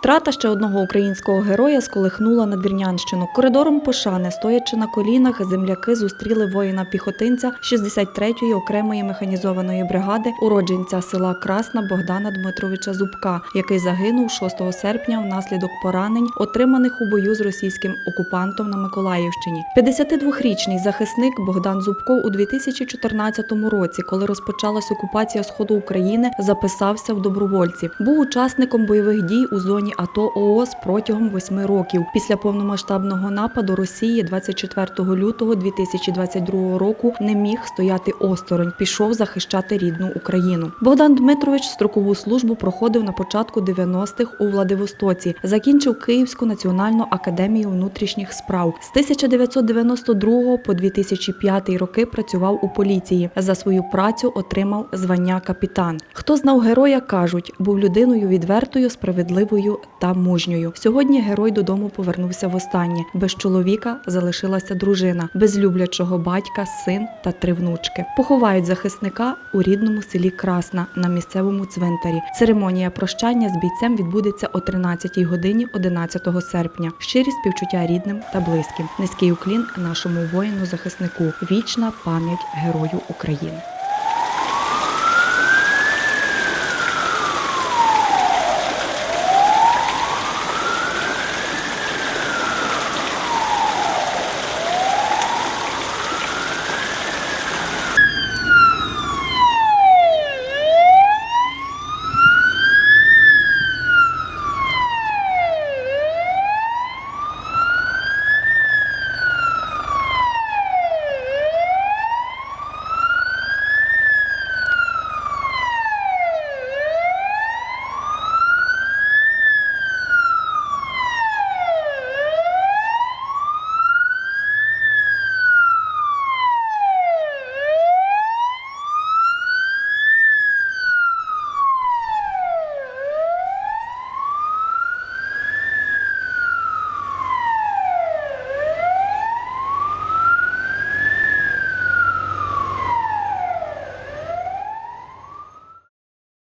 Втрата ще одного українського героя сколихнула надвірнянщину. Коридором пошани, стоячи на колінах, земляки зустріли воїна-піхотинця 63-ї окремої механізованої бригади, уродженця села Красна Богдана Дмитровича Зубка, який загинув 6 серпня внаслідок поранень, отриманих у бою з російським окупантом на Миколаївщині. 52-річний захисник Богдан Зубко у 2014 році, коли розпочалась окупація сходу України, записався в добровольці. Був учасником бойових дій у зоні АТО ООС протягом восьми років. Після повномасштабного нападу Росії 24 лютого 2022 року не міг стояти осторонь. Пішов захищати рідну Україну. Богдан Дмитрович строкову службу проходив на початку 90-х у Владивостоці. Закінчив Київську національну академію внутрішніх справ. З 1992 по 2005 роки працював у поліції. За свою працю отримав звання капітан. Хто знав героя, кажуть, був людиною відвертою, справедливою та мужньою. Сьогодні герой додому повернувся востаннє. Без чоловіка залишилася дружина, без люблячого батька, син та три внучки. Поховають захисника у рідному селі Красна на місцевому цвинтарі. Церемонія прощання з бійцем відбудеться о 13 годині 11 серпня. Щирі співчуття рідним та близьким. Низький уклін нашому воїну захиснику. Вічна пам'ять герою України.